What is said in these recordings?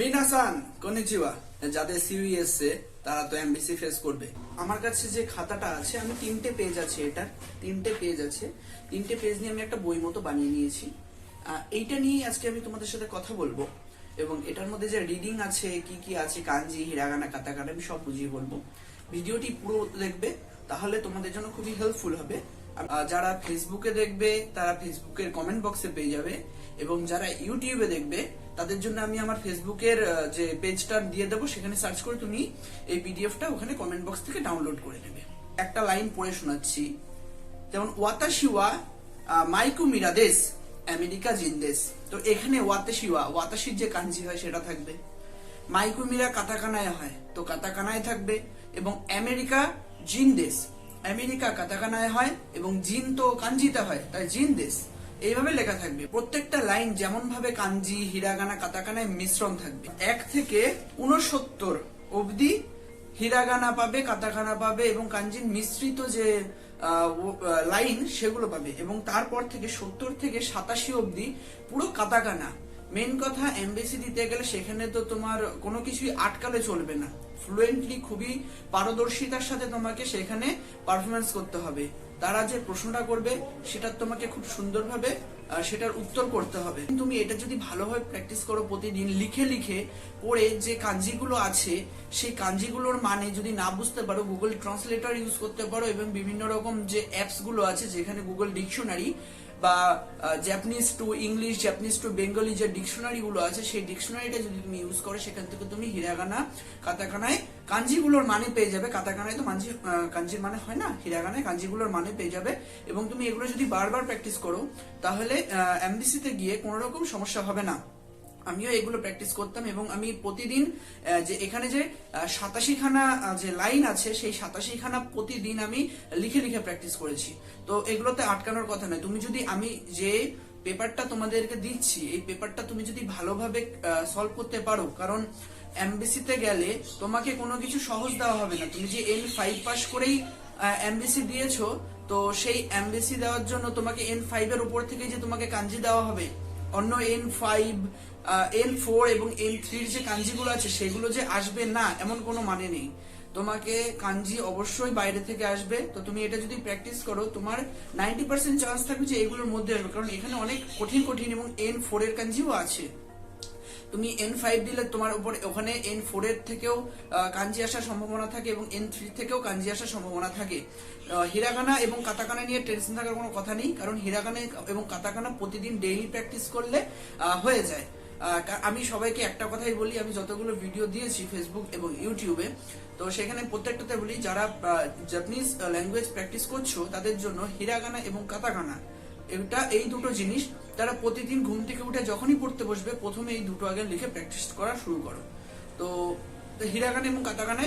মিনাসান কনিচিওয়া যাদের সিউই এসছে, তারা তো এমবিসি ফেস করবে। আমার কাছে যে খাতাটা আছে, আমি তিনটে পেজ আছে এটা, তিনটে পেজ আছে। তিনটে পেজ নিয়ে আমি একটা বই মতো বানিয়ে নিয়েছি। এইটা নিয়ে আজকে আমি তোমাদের সাথে কথা বলব। এবং এটার মধ্যে যে রিডিং আছে, কি কি আছে, কাঞ্জি, হিরাগানা কাতাকানা আমি সব বুঝিয়ে বলব। ভিডিওটি পুরো দেখবে, তাহলে তোমাদের জন্য খুবই হেল্পফুল হবে। যারা ফেসবুকে দেখবে, তারা ফেসবুকের কমেন্ট বক্সে পেয়ে যাবে এবং যারা ইউটিউবে দেখবে, তাদের জন্য আমি আমার ফেসবুকের যে পেজটা দিয়ে দেবো, সেখানে সার্চ করে তুমি এই পিডিএফটা ওখানে কমেন্ট বক্স থেকে ডাউনলোড করে নেবে। একটা লাইন পড়ে শোনাচ্ছি। যেমন, ওয়াতাশিওয়া মাইকু মিরাদেশ, আমেরিকা জিন্দেশ। তো এখানে ওয়াতাশিওয়া ওয়াতাশির যে কাঞ্জি হয়, সেটা থাকবে। মাইকু মিরা কাতাকানায় হয়, তো কাতাকানায় থাকবে। এবং আমেরিকা জিন দেশ আমেরিকা কাতাকানায় হয় এবং জিন তো কাঞ্জিতে হয়, তাই জিন দেশ। এইভাবে লেখা থাকবে। প্রত্যেকটা লাইন যেমন ভাবে কাঞ্জি, হিরাগানা, কাতাকানায় মিশ্রণ থাকবে। এক থেকে উনসত্তর অবধি হিরাগানা পাবে, কাতাকানা পাবে এবং কাঞ্জির মিশ্রিত যে লাইন সেগুলো পাবে এবং তারপর থেকে সত্তর থেকে সাতাশি অবধি পুরো কাতাকানা মেন কথা এমবিসি দিতে গেলে সেখানে তো তোমার কোনো কিছুই আটকালে চলবে না। ফ্লুয়েন্টলি খুবই পারদর্শিতার সাথে তোমাকে সেখানে পারফরমেন্স করতে হবে। তারা যে প্রশ্নটা করবে, সেটা তোমাকে খুব সুন্দরভাবে সেটার উত্তর করতে হবে। তুমি এটা যদি ভালোভাবে প্র্যাকটিস করো প্রতিদিন, লিখে লিখে পড়ে যে কাঞ্জিগুলো আছে, সেই কাঞ্জিগুলোর মানে যদি না বুঝতে পারো গুগল ট্রান্সলেটর ইউজ করতে পারো এবং বিভিন্ন রকম যে অ্যাপসগুলো আছে, যেখানে গুগল ডিকশনারি বা Japanese to English Japanese to Bengali যে ডিকশনারিগুলো আছে, সেই ডিকশনারিটা যদি তুমি ইউজ করো, সেখান থেকে তুমি হিরাগানা কাতাকানায় কাঞ্জিগুলোর মানে পেয়ে যাবে। কাতাকানায় তো মানজি কাঞ্জির মানে হয় না? হিরাগানায় কাঞ্জিগুলোর মানে পেয়ে যাবে। এবং তুমি এগুলো যদি বারবার প্র্যাকটিস করো, তাহলে এমবিসিতে গিয়ে কোনো রকম সমস্যা হবে না। আমিও এগুলো প্র্যাকটিস করতাম এবং আমি প্রতিদিন যে এখানে যে সাতাশি খানা যে লাইন আছে, সেই সাতাশি খানা প্রতিদিন আমি লিখে লিখে প্র্যাকটিস করেছি। তো এগুলোতে আটকানোর কথা নয়। তুমি যদি আমি যে পেপারটা তোমাদেরকে দিচ্ছি, এই পেপারটা তুমি যদি ভালোভাবে সলভ করতে পারো, কারণ এমবিসিতে গেলে তোমাকে কোনো কিছু সহজ দেওয়া হবে না। তুমি যে এন ফাইভ পাস করেই এমবিসি দিয়েছ, তো সেই এমবিসি দেওয়ার জন্য তোমাকে এন ফাইভ এর উপর থেকে যে তোমাকে কাঞ্জি দেওয়া হবে, অন্য এন ফাইভ এন ফোর এবং এন থ্রির যে কাঞ্জিগুলো আছে, সেগুলো যে আসবে না, এমন কোনো মানে নেই। তোমাকে কাঞ্জি অবশ্যই বাইরে থেকে আসবে। তো তুমি এটা যদি প্র্যাকটিস করো, তোমার নাইনটি পার্সেন্ট চান্স থাকবে যে এগুলোর মধ্যে আসবে। কারণ এখানে অনেক কঠিন কঠিন এবং এন ফোর এর কাঞ্জিও আছে। তুমি এন ফাইভ দিলে তোমার উপরে ওখানে এন ফোর এর থেকেও কাঞ্জি আসার সম্ভাবনা থাকে এবং এন থ্রি থেকেও কাঞ্জি আসার সম্ভাবনা থাকে। হিরাগানা এবং কাতাকানা নিয়ে টেনশন থাকার কোনো কথা নেই। কারণ হিরাগানা এবং কাতাকানা প্রতিদিন ডেইলি প্র্যাকটিস করলে হয়ে যায়। আমি সবাইকে একটা কথাই বলি, আমি যতগুলো ভিডিও দিয়েছি ফেসবুক এবং ইউটিউবে তো সেখানে প্রত্যেকটাতে বলি, যারা জাপানিজ ল্যাঙ্গুয়েজ প্র্যাকটিস করছ, তাদের জন্য হিরাগানা এবং কাতাকানা এটা এই দুটো জিনিস, তারা প্রতিদিন ঘুম থেকে উঠে যখনই পড়তে বসবে, প্রথমে এই দুটো আগে লিখে প্র্যাকটিস করা শুরু করো। তো হিরাগানে এবং কাতাগানে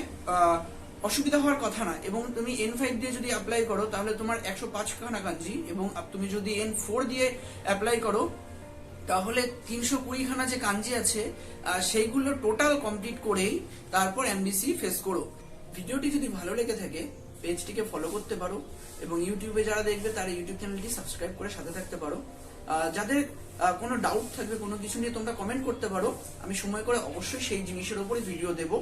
অসুবিধা হওয়ার কথা না, এবং তুমি এন ফাইভ দিয়ে যদি অ্যাপ্লাই করো, তাহলে তোমার একশো পাঁচ খানা কাঞ্জি এবং তুমি যদি এন ফোর দিয়ে অ্যাপ্লাই করো তাহলে তিনশো কুড়িখানা যে কাঞ্জি আছে সেইগুলো টোটাল কমপ্লিট করেই তারপর এমবিসি ফেস করো। ভিডিওটি যদি ভালো লেগে থাকে, পেজটিকে ফলো করতে পারো এবং ইউটিউবে যারা দেখবে, তারা ইউটিউব চ্যানেলটি সাবস্ক্রাইব করে সাথে থাকতে পারো। যাদের কোনো ডাউট থাকবে, কোনো কিছু নিয়ে তোমরা কমেন্ট করতে পারো, আমি সময় করে অবশ্যই সেই জিনিসের উপরে ভিডিও দেবো।